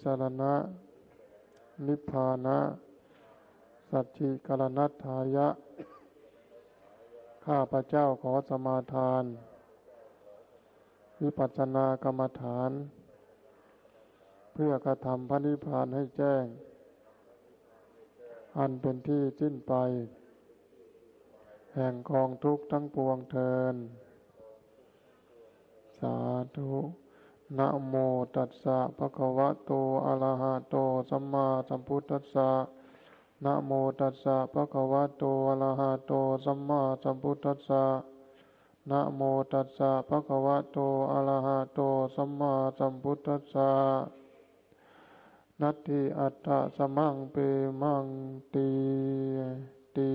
นิสรณะ นิพพานะ สัจจิกรณัตถายะ ข้าพระเจ้าขอสมาทาน วิปัสสนากรรมฐาน เพื่อกระทำพระนิพพานให้แจ้ง อันเป็นที่สิ้นไป แห่งกองทุกข์ทั้งปวงเทิน สาธุ นะโมตัสสะภะคะวะโต อะระหะโต สัมมาสัมพุทธัสสะนะโมตัสสะภะคะวะโต อะระหะโต สัมมาสัมพุทธัสสะนะโมตัสสะภะคะวะโต อะระหะโต สัมมาสัมพุทธัสสะนัตถิอัตตะสมังเปมังตีตี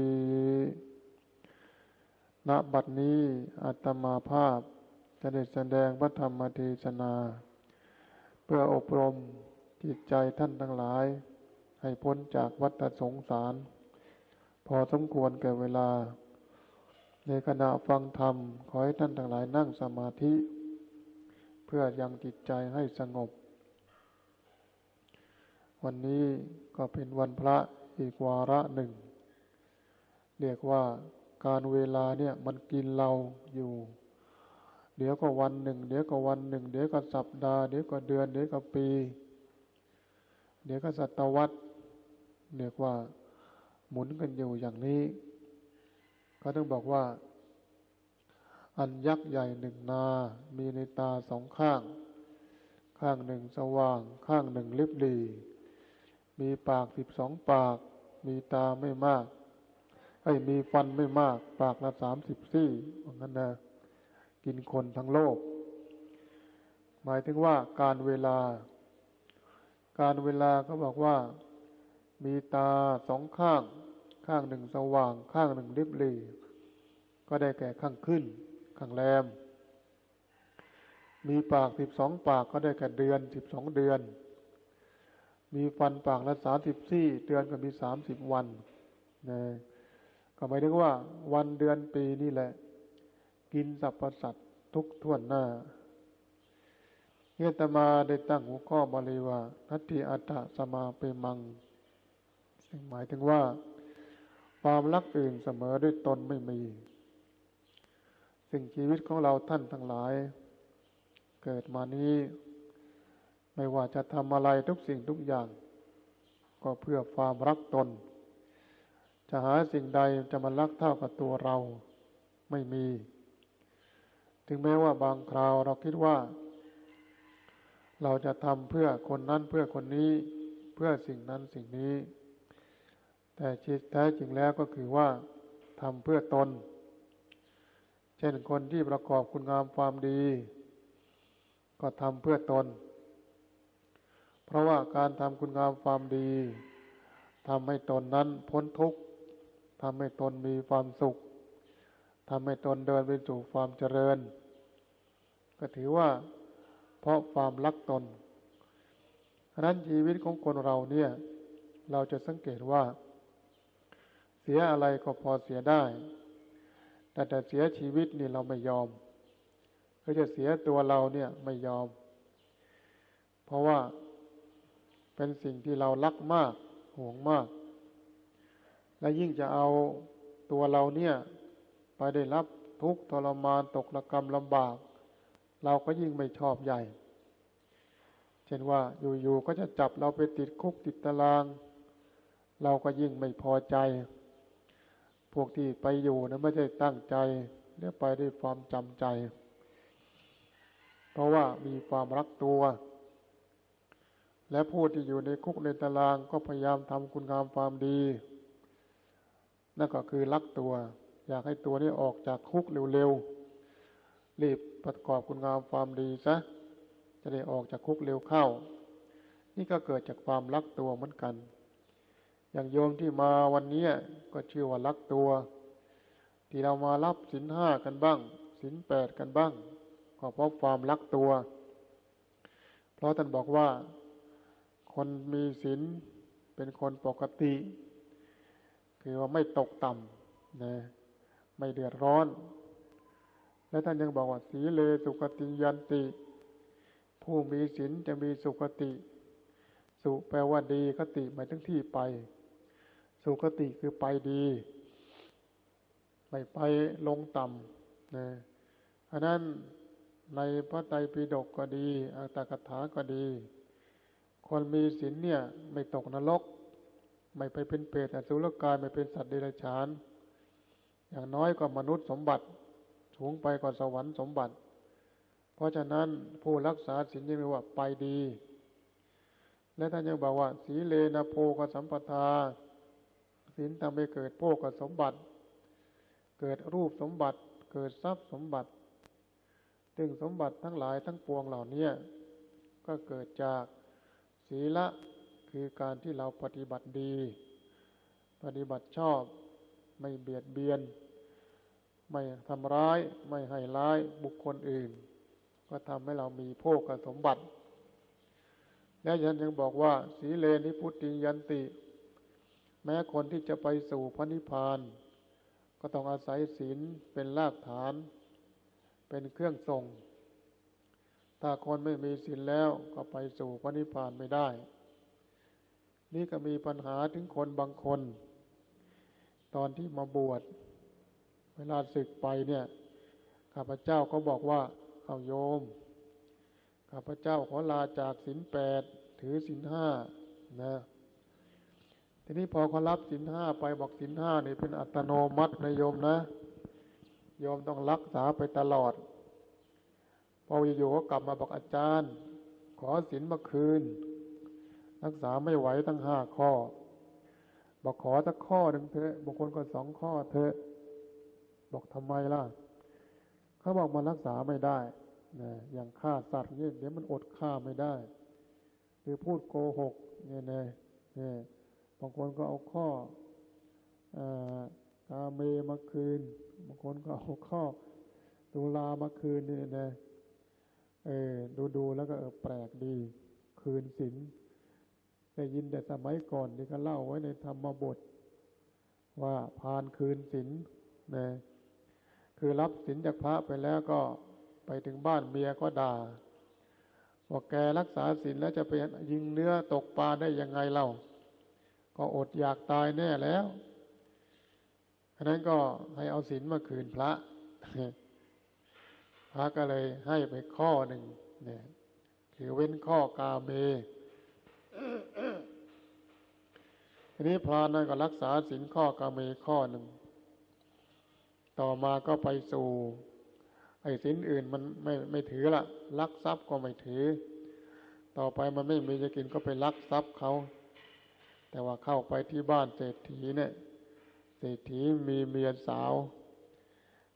ณบัดนี้อัตมาภาพ จะได้แสดงพระธรรมเทศนา เพื่ออบรมจิตใจท่านทั้งหลาย ให้พ้นจากวัฏสงสาร พอสมควรแก่เวลา ในขณะฟังธรรม ขอให้ท่านทั้งหลายนั่งสมาธิ เพื่อยังจิตใจให้สงบ วันนี้ก็เป็นวันพระอีกวาระหนึ่ง เรียกว่าการเวลาเนี่ยมันกินเราอยู่ เดี๋ยวก็วันหนึ่ง เดี๋ยวก็วันหนึ่ง เดี๋ยวก็สัปดาห์ เดี๋ยวก็เดือน เดี๋ยวก็ปี เดี๋ยวก็ศตวรรษเรียกว่าหมุนกันอยู่อย่างนี้ ก็ต้องบอกว่า อันยักษ์ใหญ่หนึ่งนา มีในตาสองข้าง ข้างหนึ่งสว่าง ข้างหนึ่งลิบลีมีปากสิบสองปาก มีตาไม่มากไอ้มีฟันไม่มาก ปากละสามสิบซี่ว่างั้นนะ กินคนทั้งโลก หมายถึงว่าการเวลา การเวลาก็บอกว่า มีตาสองข้าง ข้างหนึ่งสว่าง ข้างหนึ่งริบหรีก็ได้แก่ข้างขึ้น ข้างแรม มีปากสิบสองปากก็ได้แก่เดือนสิบสองเดือน มีฟันปากละสามสิบซี่เดือนก็มีสามสิบวันนะก็หมายถึงว่า วันเดือนปีนี่แหละ กินสรรพสัตว์ทุกท่วนหน้าเนตมาได้ตั้งหัวข้อบาลีว่านัตถิอัตตสมาเปมัง ซึ่งหมายถึงว่า ความรักอื่นเสมอด้วยตนไม่มี สิ่งชีวิตของเราท่านทั้งหลาย เกิดมานี้ ไม่ว่าจะทำอะไรทุกสิ่งทุกอย่าง ก็เพื่อความรักตน จะหาสิ่งใดจะมารักเท่ากับตัวเราไม่มี ถึงแม้ว่าบางคราวเราคิดว่า เราจะทำเพื่อคนนั้นเพื่อคนนี้เพื่อสิ่งนั้นสิ่งนี้ แต่จิตแท้จริงแล้วก็คือว่าทำเพื่อตน เช่นคนที่ประกอบคุณงามความดี ก็ทำเพื่อตน เพราะว่าการทำคุณงามความดีทำให้ตนนั้นพ้นทุกข์ทำให้ตนมีความสุข ทำให้ตนเดินไปสู่ความเจริญ ก็ถือว่า เพราะความรักตนนั้นชีวิตของคนเราเนี่ย เราจะสังเกตว่า เสียอะไรก็พอเสียได้ แต่แต่เสียชีวิตนี่เราไม่ยอมก็จะเสียตัวเราเนี่ยไม่ยอม เพราะว่าเป็นสิ่งที่เรารักมากห่วงมาก และยิ่งจะเอาตัวเราเนี่ย ไปได้รับทุกข์ทรมานตกระกรรมลำบาก เราก็ยิ่งไม่ชอบใหญ่ เช่นว่าอยู่ๆก็จะจับเราไปติดคุกติดตาราง เราก็ยิ่งไม่พอใจ พวกที่ไปอยู่นะไม่ได้ตั้งใจเรียไปด้วยความจำใจ เพราะว่ามีความรักตัว และผู้ที่อยู่ในคุกในตารางก็พยายามทำคุณงามความดี นั่นก็คือรักตัว อยากให้ตัวนี้ออกจากคุกเร็วๆ รีบประกอบคุณงามความดีซะ จะได้ออกจากคุกเร็วเข้า นี่ก็เกิดจากความรักตัวเหมือนกัน อย่างโยมที่มาวันนี้ก็ชื่อว่ารักตัว ที่เรามารับสินห้ากันบ้างสินแปดกันบ้าง ก็เพราะความรักตัว เพราะท่านบอกว่า คนมีศีลเป็นคนปกติ คือว่าไม่ตกต่ำนะ ไม่เดือดร้อน และท่านยังบอกว่าสีเลสุขติยันติ ผู้มีศีลจะมีสุขติ สุแปลว่าดีคติหมายถึงที่ไป สุขติคือไปดีไม่ไปลงต่ำนะอันนั้นในพระไตรปิฎกก็ดีอัตถกถาก็ดี คนมีศีลเนี่ย ไม่ตกนรก ไม่ไปเป็นเปรตอสุรกายไม่เป็นสัตว์เดรัจฉาน อย่างน้อยก็มนุษย์สมบัติ สูงไปกว่าสวรรค์สมบัติ เพราะฉะนั้นผู้รักษาศีลยังเรีว่าไปดี และท่านยังบอกว่า สีเลนะโพกสัมปทาศีลทำให้เกิดโภกสมบัติ เกิดรูปสมบัติ เกิดทรัพย์สมบัติซึ่งสมบัติทั้งหลายทั้งปวงเหล่านี้ก็เกิดจากศีละคือการที่เราปฏิบัติดี ปฏิบัติชอบไม่เบียดเบียน ไม่ทำร้ายไม่ให้ร้ายบุคคลอื่น ก็ทำให้เรามีโภคสมบัติ และยันยังบอกว่า สีเลนิพุติยันติ แม้คนที่จะไปสู่พระนิพพาน ก็ต้องอาศัยศีลเป็นรากฐาน เป็นเครื่องส่งถ้าคนไม่มีศีลแล้วก็ไปสู่พระนิพพานไม่ได้ นี่ก็มีปัญหาถึงคนบางคน ตอนที่มาบวช เวลาศึกไปเนี่ย ข้าพเจ้าก็บอกว่าเอาโยม ข้าพเจ้าขอลาจากศีลแปดถือศีลห้านะทีนี้พอเขารับศีลห้าไปบอกศีลห้านี่เป็นอัตโนมัตินะโยมนะโยมต้องรักษาไปตลอด พออยู่ก็กลับมาบอกอาจารย์ ขอศีลมาคืน รักษาไม่ไหวตั้งห้าข้อ บอกขอสักข้อหนึ่งเถอะบางคนก็สองข้อเถอะ บอกทำไมล่ะเขาบอกมันรักษาไม่ได้นะอย่างฆ่าสัตว์เนี่ยเดี๋ยวมันอดฆ่าไม่ได้ หรือพูดโกหกเนี่ยนะเนี่ยบางคนก็เอาข้อกาเมมาคืน บางคนก็เอาข้อตุลามาคืนเนี่ยนะเออดูดูแล้วก็เออแปลกดี คืนศีลได้ยินแต่สมัยก่อนที่เขาเล่าไว้ในธรรมบท ว่าพานคืนศีลนะ คือรับศีลจากพระไปแล้วก็ไปถึงบ้านเมียก็ด่าบอกแกรักษาศีลแล้วจะไปยิงเนื้อตกปลาได้ยังไงเล่า ก็อดอยากตายแน่แล้วอันนั้นก็ให้เอาศีลมาคืนพระ พระก็เลยให้ไปข้อหนึ่งเนี่ยคือเว้นข้อกาเมทีนี้พรานนั้นก็รักษาศีลข้อกาเมข้อหนึ่ง ต่อมาก็ไปสู่ไอ้ศีลอื่นมันไม่ไม่ถือละลักทรัพย์ก็ไม่ถือ ต่อไปมันไม่มีจะกินก็ไปลักทรัพย์เขา แต่ว่าเข้าไปที่บ้านเศรษฐีเนี่ย เศรษฐีมีเมียสาว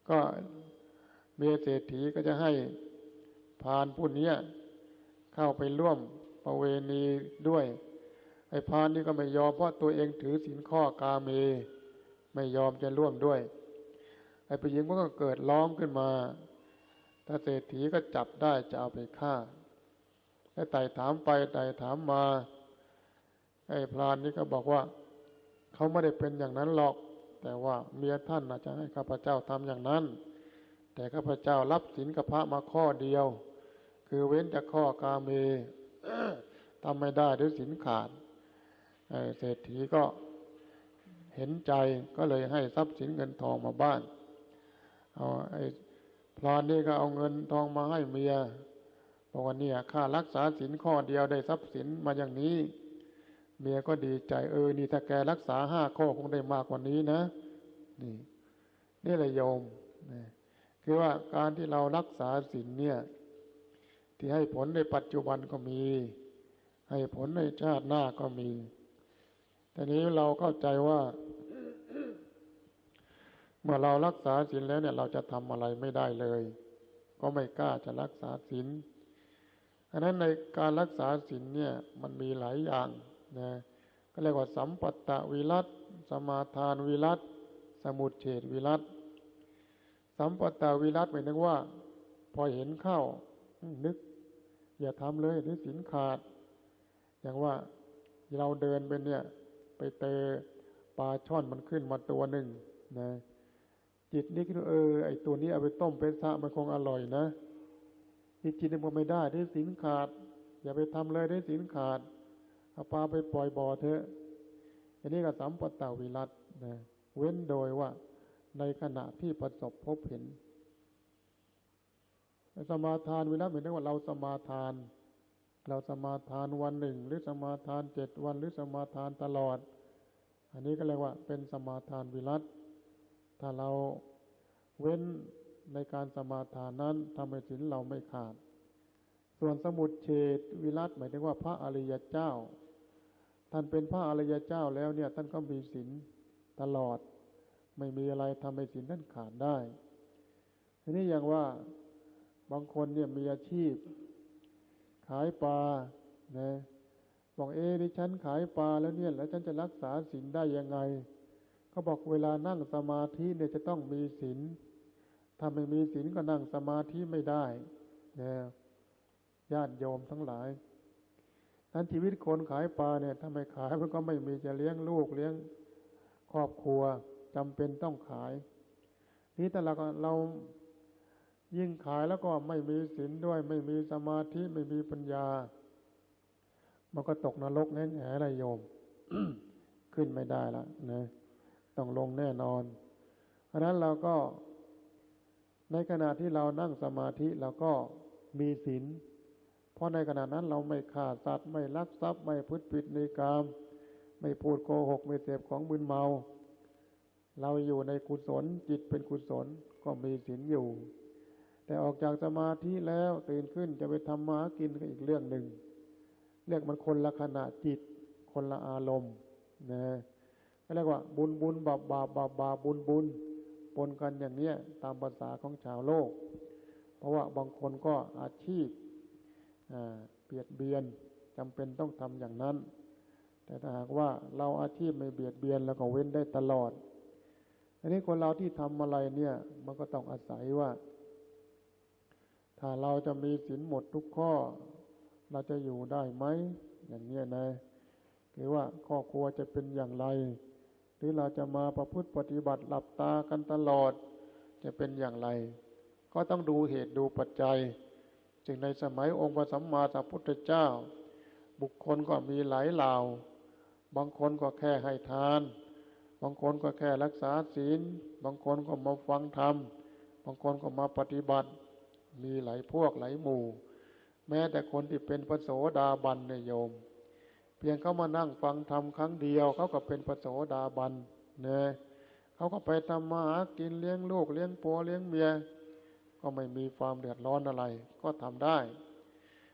ก็เมียเศรษฐีก็จะให้พานผู้นี้เข้าไปร่วมประเวณีด้วย ไอ้พานนี่ก็ไม่ยอมเพราะตัวเองถือศีลข้อกาเม ไม่ยอมจะร่วมด้วย ไอ้ผู้หญิงก็เกิดล้อมขึ้นมา ถ้าเศรษฐีก็จับได้จะเอาไปฆ่าแล้ไต่ถามไปไต่ถามมา ไอ้พรานนี่ก็บอกว่าเขาไม่ได้เป็นอย่างนั้นหรอก แต่ว่าเมียท่านอาจจะให้ข้าพเจ้าทำอย่างนั้น แต่ข้าพเจ้ารับศีลกับพระมาข้อเดียว คือเว้นจากข้อกาเมทำไม่ได้ด้วยศีลขาดเศรษฐีก็เห็นใจก็เลยให้ทรัพย์สินเงินทองมาบ้าน เอาไอ้พรานนี่ก็เอาเงินทองมาให้เมียบอกว่าเนี่ยข้ารักษาศีลข้อเดียวได้ทรัพย์สินมาอย่างนี้ เมียก็ดีใจเออนี่ถ้าแกรักษาห้าข้อคงได้มากกว่านี้นะ นี่นี่แหละโยมนะคือว่าการที่เรารักษาศีลเนี่ย ที่ให้ผลในปัจจุบันก็มี ให้ผลในชาติหน้าก็มีแต่นี้เราเข้าใจว่า เมื่อเรารักษาศีลแล้วเนี่ยเราจะทำอะไรไม่ได้เลย ก็ไม่กล้าจะรักษาศีลอันนั้นในการรักษาศีลเนี่ยมันมีหลายอย่างนะก็เรียกว่าสัมปัตตวิรัตสมาทานวิรัตสมุดเฉดวิรัตสัมปัตตวิรัตหมายถึงว่า พอเห็นเข้านึก อย่าทำเลยหรือศีลขาด อย่างว่าเราเดินไปเนี่ย ไปเตอปลาช่อนมันขึ้นมาตัวหนึ่งนะ จิตนี่คิดว่าเออไอตัวนี้เอาไปต้มไปสะมันคงอร่อยนะที่จิตนี่มันไม่ได้ได้สินขาด อย่าไปทำเลยได้สินขาดเอาปลาไปปล่อยบ่อเถอะอันนี้ก็สัมปตาวิรัตนะเว้นโดยว่า ในขณะที่ประสบพบเห็นสมาทานวิรัตหมายถึงว่าเราสมาทาน เราสมาทานวันหนึ่ง หรือสมาทานเจ็ดวันหรือสมาทานตลอด อันนี้ก็เรียกว่าเป็นสมาทานวิรัติ ถ้าเราเว้นในการสมาทานนั้นทำให้ศีลเราไม่ขาด ส่วนสมุดเฉดวิรัตหมายถึงว่าพระอริยเจ้า ท่านเป็นพระอริยเจ้าแล้วเนี่ย ท่านก็มีศีลตลอด ไม่มีอะไรทำให้ศีลท่านขาดได้ทีนี้อย่างว่าบางคนเนี่ยมีอาชีพ ขายปลานะบอกเอ๊ดิฉันขายปลาแล้วเนี่ย แล้วฉันจะรักษาศีลได้ยังไง เขาบอกเวลานั่งสมาธิเนี่ยจะต้องมีศีลถ้าไม่มีศีลก็นั่งสมาธิไม่ได้นะญาติโยมทั้งหลายนั้นชีวิตคนขายปลาเนี่ย ถ้าไม่ขายมันก็ไม่มีจะเลี้ยงลูกเลี้ยงครอบครัวจำเป็นต้องขาย นี้แต่เราเรายิ่งขายแล้วก็ไม่มีศีลด้วย ไม่มีสมาธิไม่มีปัญญา มันก็ตกนรกแน่แน่เลยโยม ขึ้นไม่ได้ละนะ ต้องลงแน่นอน เพราะนั้นเราก็ในขณะที่เรานั่งสมาธิเราก็มีศีล เพราะในขณะนั้นเราไม่ฆ่าสัตว์ ไม่ลักทรัพย์ ไม่พุทธิดในกาม ไม่พูดโกหก ไม่เสพของมึนเมา เราอยู่ในกุศลจิตเป็นกุศลก็มีศีลอยู่ แต่ออกจากสมาธิแล้วตื่นขึ้นจะไปทำมากินก็อีกเรื่องหนึ่ง เรียกมันคนละขณะจิต คนละอารมณ์นะ เรียกว่าบุญบุญบาปบาปบาปบาปบุญบุญปนกันอย่างเนี้ยตามภาษาของชาวโลก เพราะว่าบางคนก็อาชีพเบียดเบียนจำเป็นต้องทำอย่างนั้น แต่ถ้าหากว่าเราอาชีพไม่เบียดเบียนแล้วก็เว้นได้ตลอด อันนี้คนเราที่ทำอะไรเนี่ย มันก็ต้องอาศัยว่า ถ้าเราจะมีศีลหมดทุกข้อ เราจะอยู่ได้ไหมอย่างเนี้นะหรือว่าครอครัวจะเป็นอย่างไร หรือเราจะมาประพฤติปฏิบัติหลับตากันตลอด จะเป็นอย่างไร ก็ต้องดูเหตุดูปัจจัย จึงในสมัยองค์พระสัมมาสัมพุทธเจ้า บุคคลก็มีหลายเหล่า บางคนก็แค่ให้ทาน บางคนก็แค่รักษาศีล บางคนก็มาฟังธรรม บางคนก็มาปฏิบัติ มีหลายพวกหลายหมู่ แม้แต่คนที่เป็นพระโสดาบันเนี่ยโยม เพียงเขามานั่งฟังธรรมครั้งเดียว เขาก็เป็นพระโสดาบันเนี่ยเขาก็ไปทำมาหากินเลี้ยงลูกเลี้ยงปัวเลี้ยงเมีย ก็ไม่มีความเดือดร้อนอะไร ก็ทำได้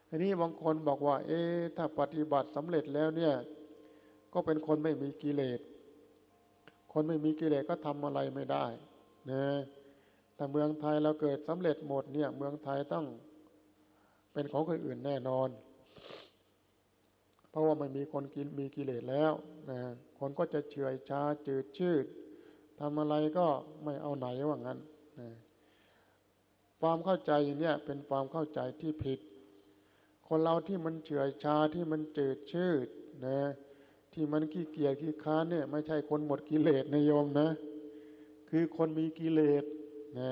อันนี้บางคนบอกว่า เอ๊ถ้าปฏิบัติสำเร็จแล้วเนี่ย ก็เป็นคนไม่มีกิเลสคนไม่มีกิเลสก็ทำอะไรไม่ได้เนะแต่เมืองไทยเราเกิดสำเร็จหมดเนี่ย เมืองไทยต้องเป็นของคนอื่นแน่นอน เพราะว่าไม่มีคนกินมีกิเลสแล้วนะคนก็จะเฉื่อยชาจืดชืดทำอะไรก็ไม่เอาไหนว่างั้นนะความเข้าใจเนี่ยเป็นความเข้าใจที่ผิด คนเราที่มันเฉื่อยชาที่มันจืดชืดนะที่มันขี้เกียจขี้ค้านเนี่ย ไม่ใช่คนหมดกิเลสนโยมนะ คือคนมีกิเลสนะ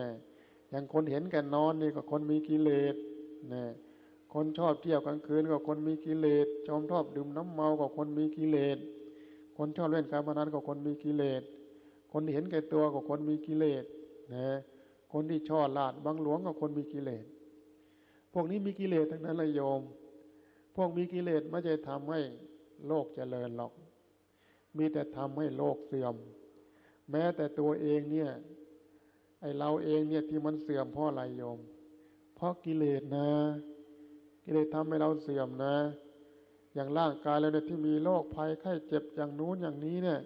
อย่างคนเห็นแก่นอนนี่ก็คนมีกิเลสนะ คนชอบเที่ยวกลางคืนก็คนมีกิเลสชอบชอบดื่มน้ำเมาก็คนมีกิเลส คนชอบเล่นการพนันก็คนมีกิเลส คนเห็นแก่ตัวก็คนมีกิเลสนะคนที่ช่อลาดบางหลวงก็คนมีกิเลส พวกนี้มีกิเลสทั้งนั้นเลยโยม พวกมีกิเลสไม่ใช่ทำให้โลกเจริญหรอก มีแต่ทำให้โลกเสื่อม แม้แต่ตัวเองเนี่ย ไอเราเองเนี่ยที่มันเสื่อมเพราะอะไรโยม เพราะกิเลสนะ กิเลสทำให้เราเสื่อมนะ อย่างร่างกายเราเนี่ยที่มีโรคภัยไข้เจ็บอย่างนู้นอย่างนี้เนี่ย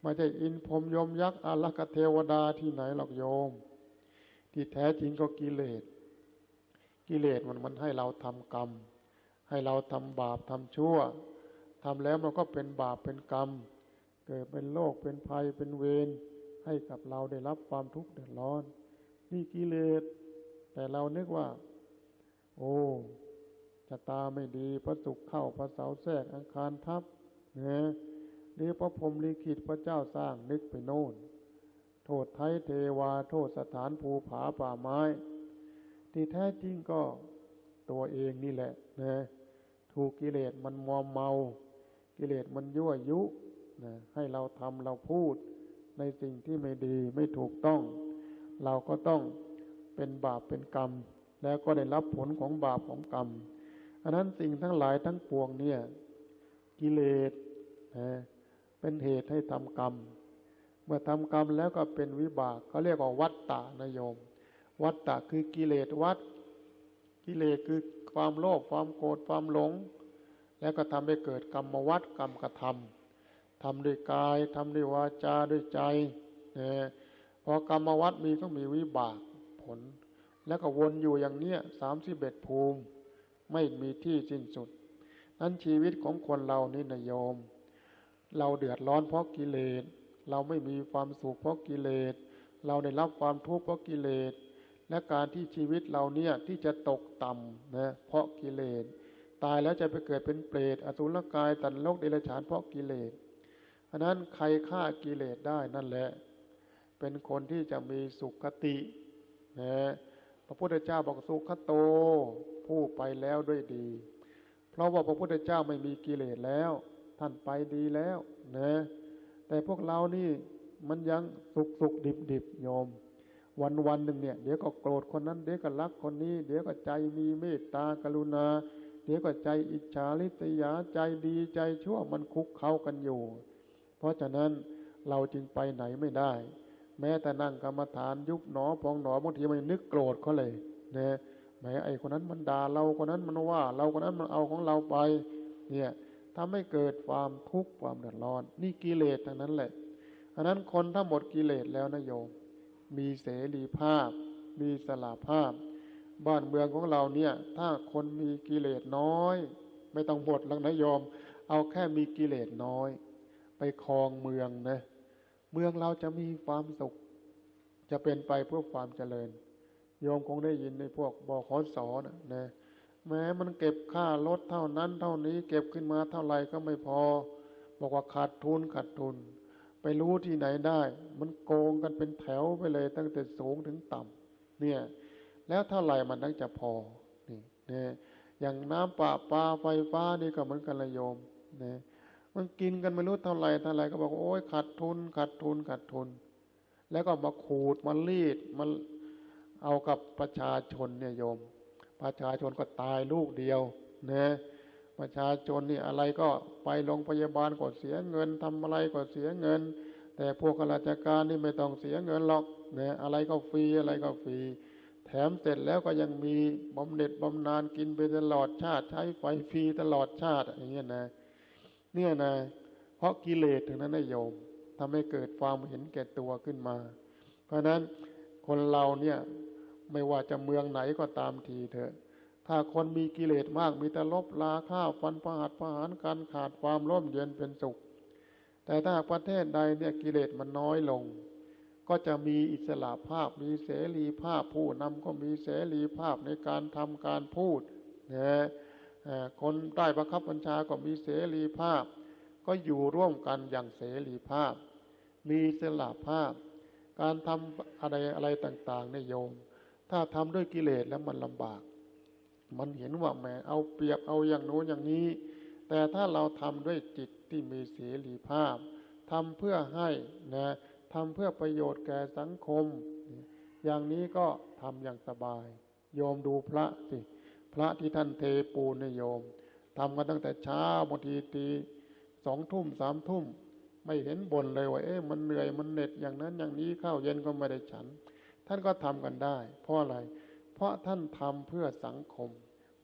ไม่ใช่อินพรมยมยักษ์อารักษเทวดาที่ไหนหรอกโยม ที่แท้จริงก็กิเลส กิเลสมันมันให้เราทำกรรม ให้เราทำบาปทำชั่วทำแล้วมันก็เป็นบาปเป็นกรรม เกิดเป็นโรคเป็นภัยเป็นเวรให้กับเราได้รับความทุกข์เดือดร้อน นี่กิเลส แต่เรานึกว่า โอ้ะตาไม่ดีพระศุกร์เข้าพระเสาแทรกอังคารทับเนี่ยหรือพระพรหมลิขิตพระเจ้าสร้างนึกไปโน่น โทษไทยเทวาโทษสถานภูผาป่าไม้ ที่แท้จริงก็ตัวเองนี่แหละนะถูกกิเลสมันมอมเมา กิเลสมันยั่วยุนะให้เราทำเราพูดในสิ่งที่ไม่ดีไม่ถูกต้อง เราก็ต้องเป็นบาปเป็นกรรม แล้วก็ได้รับผลของบาปของกรรม อันนั้นสิ่งทั้งหลายทั้งปวงเนี่ย กิเลสเป็นเหตุให้ทำกรรม เมื่อทำกรรมแล้วก็เป็นวิบากเขาเรียกว่าวัตตะนโยม วัตตะคือกิเลสวัด กิเลสคือความโลภความโกรธความหลง แล้วก็ทำให้เกิดกรรมวัดกรรมกระทำทำด้วยกายทำด้วยวาจาด้วยใจพอกรรมวัดมีก็มีวิบากผล แล้วก็วนอยู่อย่างเนี้ยสามสิบเอ็ดภูมิ ไม่มีที่สิ้นสุด นั้นชีวิตของคนเรานี่นะโยม เราเดือดร้อนเพราะกิเลส เราไม่มีความสุขเพราะกิเลส เราได้รับความทุกข์เพราะกิเลส และการที่ชีวิตเราเนี่ยที่จะตกต่ำนะเพราะกิเลส ตายแล้วจะไปเกิดเป็นเปรตอสุรกายตันโลกเดรัจฉานเพราะกิเลสอันนั้นใครฆ่ากิเลสได้นั่นแหละ เป็นคนที่จะมีสุขตินะพระพุทธเจ้าบอกสุขโต ผู้ไปแล้วด้วยดี เพราะว่าพระพุทธเจ้าไม่มีกิเลสแล้ว ท่านไปดีแล้วนะแต่พวกเรานี่มันยังสุขสุขดิบดิบโยม วันวันหนึ่งเนี่ยเดี๋ยวก็โกรธคนนั้น เดี๋ยวก็รักคนนี้ เดี๋ยวก็ใจมีเมตตากรุณา เดี๋ยวก็ใจอิจฉาริษยาใจดีใจชั่วมันคุกเข้ากันอยู่ เพราะฉะนั้นเราจึงไปไหนไม่ได้ แม้แต่นั่งกรรมฐานยุบหนอพองหนอบางทีมันนึกโกรธเขาเลยนะ แม้ไอ้คนนั้นมันด่าเราคนนั้นมันว่า เราคนนั้นมันเอาของเราไป เนี่ยทำให้เกิดความทุกข์ความเดือดร้อน นี่กิเลสทั้งนั้นแหละอันนั้นคนถ้าหมดกิเลสแล้วนะโยม มีเสรีภาพ มีสลาภาพ บ้านเมืองของเราเนี่ย ถ้าคนมีกิเลสน้อย ไม่ต้องหมดแล้วนะโยม เอาแค่มีกิเลสน้อย ไปครองเมืองนะ เมืองเราจะมีความสุข จะเป็นไปเพื่อความเจริญ โยมคงได้ยินในพวกบอขอสอนะนะแม้มันเก็บค่ารถเท่านั้น เท่านี้เก็บขึ้นมาเท่าไหร่ก็ไม่พอ บอกว่าขาดทุนขาดทุน ไปรู้ที่ไหนได้ มันโกงกันเป็นแถวไปเลย ตั้งแต่สูงถึงต่ำเนี่ย แล้วเท่าไหร่มันถึงจะพอนี่เนี่ยอย่างน้ำประปลาไฟฟ้านี่ก็เหมือนกันละโยมเนี่ยมันกินกันไม่รู้เท่าไหร่เท่าไหร่ก็บอกโอ้ยขาดทุนขาดทุนขาดทุน แล้วก็มาขูดมารีดมัน เอากับประชาชนเนี่ยโยม ประชาชนก็ตายลูกเดียวนะประชาชนนี่อะไรก็ไปโรงพยาบาลก็เสียเงินทำอะไรก็เสียเงิน แต่พวกข้าราชการนี่ไม่ต้องเสียเงินหรอกนะอะไรก็ฟรีอะไรก็ฟรีแถมเสร็จแล้วก็ยังมีบำเหน็จบำนาญกินไปตลอดชาติ ใช้ไฟฟรีตลอดชาติอย่างเงี้ยนะ เนี่ยนะ เพราะกิเลสถึงนั้นนะโยมทำให้เกิดความเห็นแก่ตัวขึ้นมา เพราะฉะนั้นคนเราเนี่ย ไม่ว่าจะเมืองไหนก็ตามทีเถอะ ถ้าคนมีกิเลสมากมีแต่ลบลาข้าวฟันประหัตประหารการขาดความร่มเย็นเป็นสุข แต่ถ้าประเทศใดเนี่ยกิเลสมันน้อยลง ก็จะมีอิสระภาพมีเสรีภาพผู้นำก็มีเสรีภาพในการทำการพูดนะคนใต้บังคับบัญชาก็มีเสรีภาพ ก็อยู่ร่วมกันอย่างเสรีภาพ มีอิสระภาพ การทำอะไรอะไรต่างๆในโยม ถ้าทำด้วยกิเลสแล้วมันลำบาก มันเห็นว่าแหมเอาเปรียบเอาอย่างโน้นอย่างนี้ แต่ถ้าเราทำด้วยจิตที่มีเสรีภาพทำเพื่อให้นะทำเพื่อประโยชน์แก่สังคม อย่างนี้ก็ทำอย่างสบาย โยมดูพระสิ พระที่ท่านเทปูนโยมทำกันตั้งแต่เช้าบางทีตีสองทุ่มสามทุ่มไม่เห็นบ่นเลยว่าเอ๊ะมันเหนื่อยมันเหน็ดอย่างนั้นอย่างนี้ข้าวเย็นก็ไม่ได้ฉัน ท่านก็ทำกันได้ เพราะอะไร เพราะท่านทำเพื่อสังคม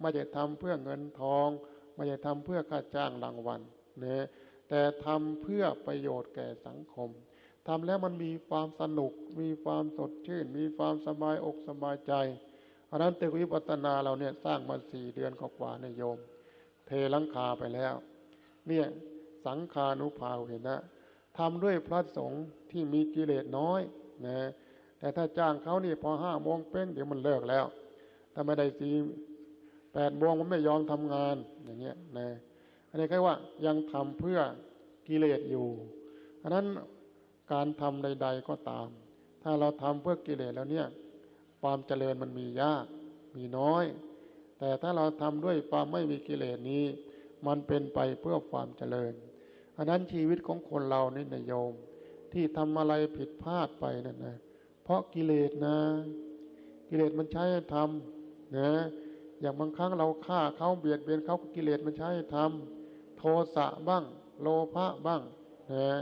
ไม่ได้ทำเพื่อเงินทอง ไม่ได้ทำเพื่อค่าจ้างรางวัลเนี่ยแต่ทำเพื่อประโยชน์แก่สังคมทำแล้วมันมีความสนุก มีความสดชื่น มีความสบายอกสบายใจเพราะนั้นตึกวิปัตนาเราเนี่ยสร้างมาสี่เดือนกว่าในโยม เทลังคาไปแล้ว เนี่ยสังคานุภาเห็นนะทำด้วยพระสงฆ์ที่มีกิเลสน้อยนะ แต่ถ้าจ้างเขานี่พอห้าโมงเป็นเดี๋ยวมันเลิกแล้ว ถ้าไม่ได้สี่แปดโมงมันไม่ยอมทำงานอย่างเงี้ยนะ อันนี้แค่ว่ายังทำเพื่อกิเลสอยู่อันนั้นการทำใด ๆก็ตาม ถ้าเราทำเพื่อกิเลสแล้วเนี่ย ความเจริญมันมียาก มีน้อย แต่ถ้าเราทำด้วยความไม่มีกิเลสนี้ มันเป็นไปเพื่อความเจริญอันนั้นชีวิตของคนเรานี่นะโยม ที่ทำอะไรผิดพลาดไปนั่นนะ เพราะกิเลสนะ กิเลสมันใช้ให้ทำนะ อย่างบางครั้งเราฆ่าเขาเบียดเบียนเขากิเลสมันใช้ให้ทำโทสะบ้าง โลภะบ้างนะ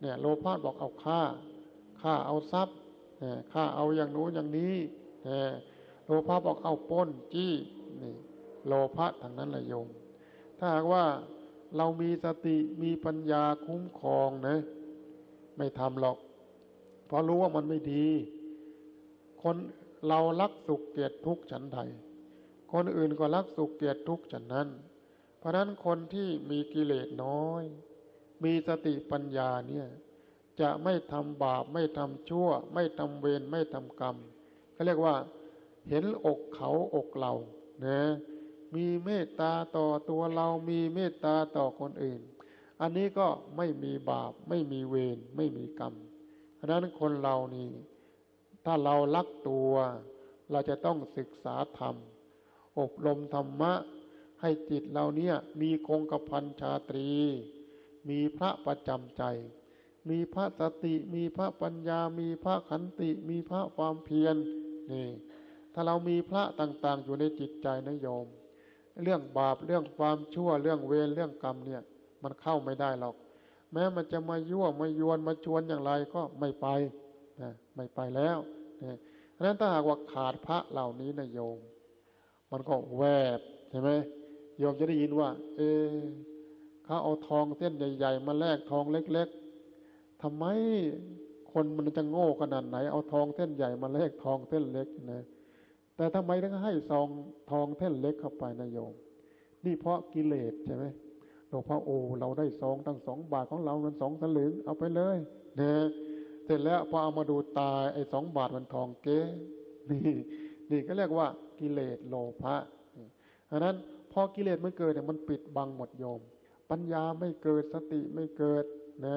เนี่ยโลภะบอกเอาฆ่าฆ่าเอาทรัพย์ฆ่าเอาอย่างนู้นอย่างนี้โลภะบอกเอาป้นจี้นี่โลภะทางนั้นละโยม ถ้าหากว่าเรามีสติมีปัญญาคุ้มครองนะ ไม่ทำหรอก พราะรู้ว่ามันไม่ดี คนเรารักสุขเกียรติทุกข์ฉันใด คนอื่นก็รักสุขเกียรติทุกข์ฉันนั้น เพราะนั้นคนที่มีกิเลสน้อย มีสติปัญญาเนี่ย จะไม่ทำบาปไม่ทำชั่ว ไม่ทำเวรไม่ทำกรรมเขาเรียกว่า เห็นอกเขาอกเรานะมีเมตตาต่อตัวเรา มีเมตตาต่อคนอื่น อันนี้ก็ไม่มีบาป ไม่มีเวร ไม่มีกรรม เพราะนั้นคนเรานี่ ถ้าเรารักตัว เราจะต้องศึกษาธรรม อบรมธรรมะ ให้จิตเราเนี่ย มีคงกระพันชาตรี มีพระประจำใจ มีพระสติ มีพระปัญญา มีพระขันติ มีพระความเพียรนี่ถ้าเรามีพระต่าง ๆ อยู่ในจิตใจนะโยม เรื่องบาปเรื่องความชั่วเรื่องเวรเรื่องกรรมเนี่ย มันเข้าไม่ได้หรอก แม้มันจะมายั่วมายวนมาชวนอย่างไรก็ไม่ไปนะไม่ไปแล้วนะะนั้นถ้าหากว่าขาดพระเหล่านี้นะโยม มันก็แวบใช่ไหมโยมจะได้ยินว่า เออเขาเอาทองเส้นใหญ่ๆมาแลกทองเล็ก ๆทำไมคนมันจะโง่ขนาดไหน เอาทองเส้นใหญ่มาแลกทองเส้นเล็กนะแต่ทำไมถึงให้ซองทองแท่นเล็กเข้าไปนะโยม นี่เพราะกิเลสใช่ไหม หลวงพ่อโอเราได้ซองตั้งสองบาทของเราเงินสองสลึงเอาไปเลยเนี่ยเสร็จแล้วพอเอามาดูตายไอ้สองบาทมันทองเก๊นี่นี่ก็เรียกว่ากิเลสโลภะอันนั้นพอกิเลสมันเกิดเนี่ยมันปิดบังหมดโยม ปัญญาไม่เกิดสติไม่เกิดนะ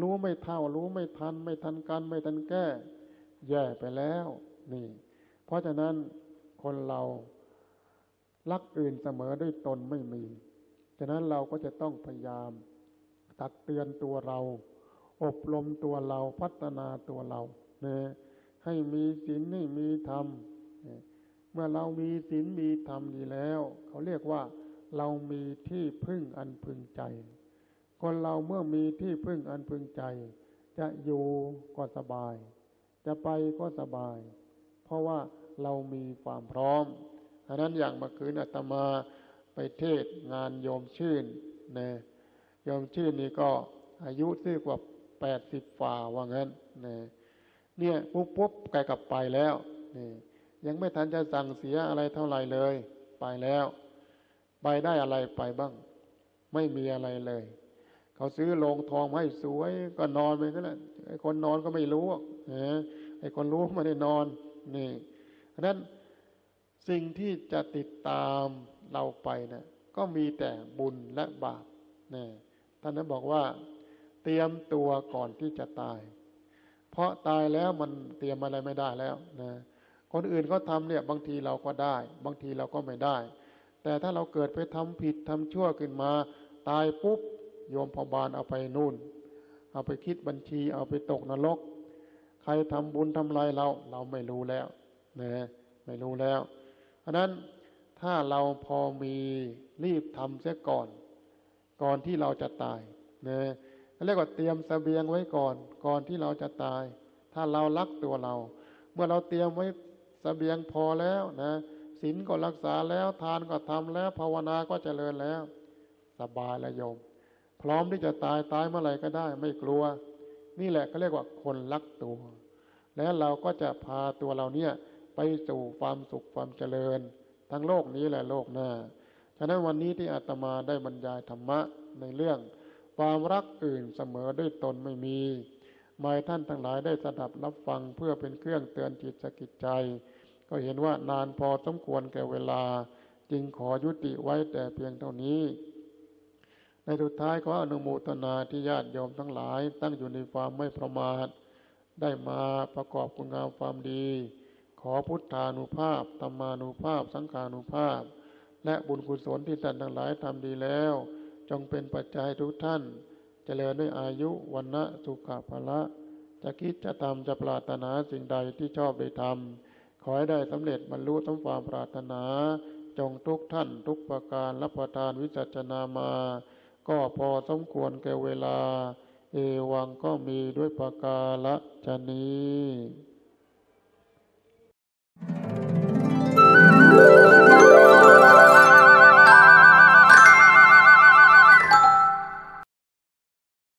รู้ไม่เท่า รู้ไม่ทัน ไม่ทันกันไม่ทันแก้ แย่ไปแล้ว นี่ เพราะฉะนั้นคนเรารักอื่นเสมอด้วยตนไม่มี ฉะนั้นเราก็จะต้องพยายามตักเตือนตัวเรา อบรมตัวเราพัฒนาตัวเราเนี่ยให้มีศีลให้มีธรรม เมื่อเรามีศีลมีธรรมดีแล้ว เขาเรียกว่าเรามีที่พึ่งอันพึงใจ คนเราเมื่อมีที่พึ่งอันพึงใจ จะอยู่ก็สบาย จะไปก็สบาย เพราะว่าเรามีความพร้อมอันนั้นอย่างเมื่อคืนอาตมา เทศงานโยมชื่นนะโยมชื่นนี่ก็อายุซื้อกว่าแปดสิบฝ่าว่างั้นนะเนี่ยปุ๊บปุ๊บไกกลับไปแล้วนี่ยังไม่ทันจะสั่งเสียอะไรเท่าไหร่เลย ไปแล้ว ไปได้อะไรไปบ้าง ไม่มีอะไรเลย เขาซื้อโรงทองให้สวยก็นอนไปก็แล้วไอ้คนนอนก็ไม่รู้ไอ้คนรู้ไม่ได้นอนนี่เพราะนั้น สิ่งที่จะติดตามเราไปนะก็มีแต่บุญและบาปนะท่านนั้นบอกว่า เตรียมตัวก่อนที่จะตาย เพราะตายแล้วมันเตรียมอะไรไม่ได้แล้วนะคนอื่นก็ทำเนี่ยบางทีเราก็ได้ บางทีเราก็ไม่ได้ แต่ถ้าเราเกิดไปทำผิดทำชั่วขึ้นมา ตายปุ๊บโยมพบาลเอาไปนู่น เอาไปคิดบัญชี เอาไปตกนรก ใครทำบุญทำลายเรา เราไม่รู้แล้วนะไม่รู้แล้ว เพราะนั้นถ้าเราพอมีรีบทำเสียก่อน ก่อนที่เราจะตายนะเรียกว่าเตรียมสเสบียงไว้ก่อน ก่อนที่เราจะตาย ถ้าเรารักตัวเรา เมื่อเราเตรียมไว้สเสบียงพอแล้วนะศีลก็รักษาแล้วทานก็ทำแล้ว ภาวนาก็เจริญแล้ว สบายล้วโยม พร้อมที่จะตายตายเมื่อไหร่ก็ได้ ไม่กลัว นี่แหละเขาเรียกว่าคนรักตัว แล้วเราก็จะพาตัวเราเนี่ย สู่ความสุขความเจริญ ทั้งโลกนี้และโลกหน้า ฉะนั้นวันนี้ที่อาตมาได้บรรยายธรรมะในเรื่อง ความรักอื่นเสมอด้วยตนไม่มีหมายท่านทั้งหลายได้สดับรับฟังเพื่อเป็นเครื่องเตือนจิตสกิจใจ ก็เห็นว่านานพอสมควรแก่เวลา จึงขอยุติไว้แต่เพียงเท่านี้ ในสุดท้ายขออนุโมทนาที่ญาติโยมทั้งหลาย ตั้งอยู่ในความไม่ประมาทได้มาประกอบคุณงามความดี ขอพุทธานุภาพธรรมานุภาพ สังฆานุภาพ และบุญกุศลที่ท่านทั้งหลายทำดีแล้ว จงเป็นปัจจัยทุกท่านจเจริญด้วยอายุวันนะสุขภละจะคิดจะทำจะปรารถนาสิ่งใดที่ชอบได้ทำขอให้ได้สำเร็จบรรลุทั้งความปรารถนา จงทุกท่านทุกประการรับประทานวิจัชนามา ก็พอสมควรแก่เวลา เอวังก็มีด้วยประกาละชนี้